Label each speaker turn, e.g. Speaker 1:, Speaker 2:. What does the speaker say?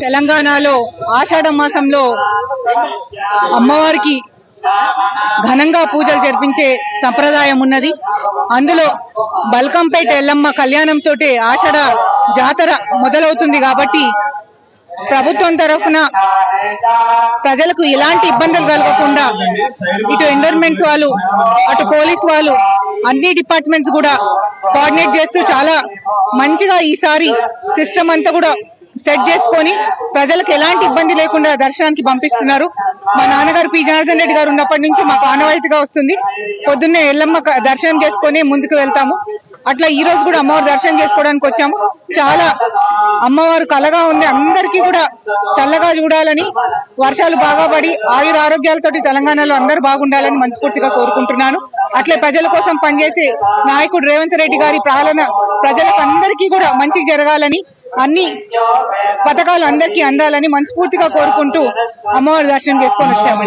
Speaker 1: తెలంగాణలో ఆషాఢ మాసంలో అమ్మవారికి ఘనంగా పూజలు జరిపించే సంప్రదాయం ఉన్నది. అందులో బల్కంపేట ఎల్లమ్మ కళ్యాణంతో ఆషాఢ జాతర మొదలవుతుంది కాబట్టి ప్రభుత్వం తరఫున ప్రజలకు ఎలాంటి ఇబ్బందులు కలగకుండా ఇటు ఎండోర్మెంట్స్ వాళ్ళు అటు పోలీస్ వాళ్ళు అన్ని డిపార్ట్మెంట్స్ కూడా కోఆర్డినేట్ చేస్తూ చాలా మంచిగా ఈసారి సిస్టమ్ అంతా కూడా సెట్ చేసుకొని ప్రజలకు ఎలాంటి ఇబ్బంది లేకుండా దర్శనానికి పంపిస్తున్నారు. మా నాన్నగారు పి. జనార్దన్ రెడ్డి గారు ఉన్నప్పటి నుంచి మాకు ఆనవాయితీగా వస్తుంది. పొద్దున్నే ఎల్లమ్మ దర్శనం చేసుకొని ముందుకు వెళ్తాము. అట్లా ఈ రోజు కూడా అమ్మవారు దర్శనం చేసుకోవడానికి వచ్చాము. చాలా అమ్మవారు కలగా ఉంది. అందరికీ కూడా చల్లగా చూడాలని వర్షాలు బాగా పడి ఆయుర ఆరోగ్యాలతోటి తెలంగాణలో అందరూ బాగుండాలని మనస్ఫూర్తిగా కోరుకుంటున్నాను. అట్లే ప్రజల కోసం పనిచేసే నాయకుడు రేవంత్ రెడ్డి గారి పాలన ప్రజలకు అందరికీ కూడా మంచిగా జరగాలని అన్ని పథకాలు అందరికీ అందాలని మనస్ఫూర్తిగా కోరుకుంటూ అమ్మవారి దర్శనం చేసుకొని వచ్చాము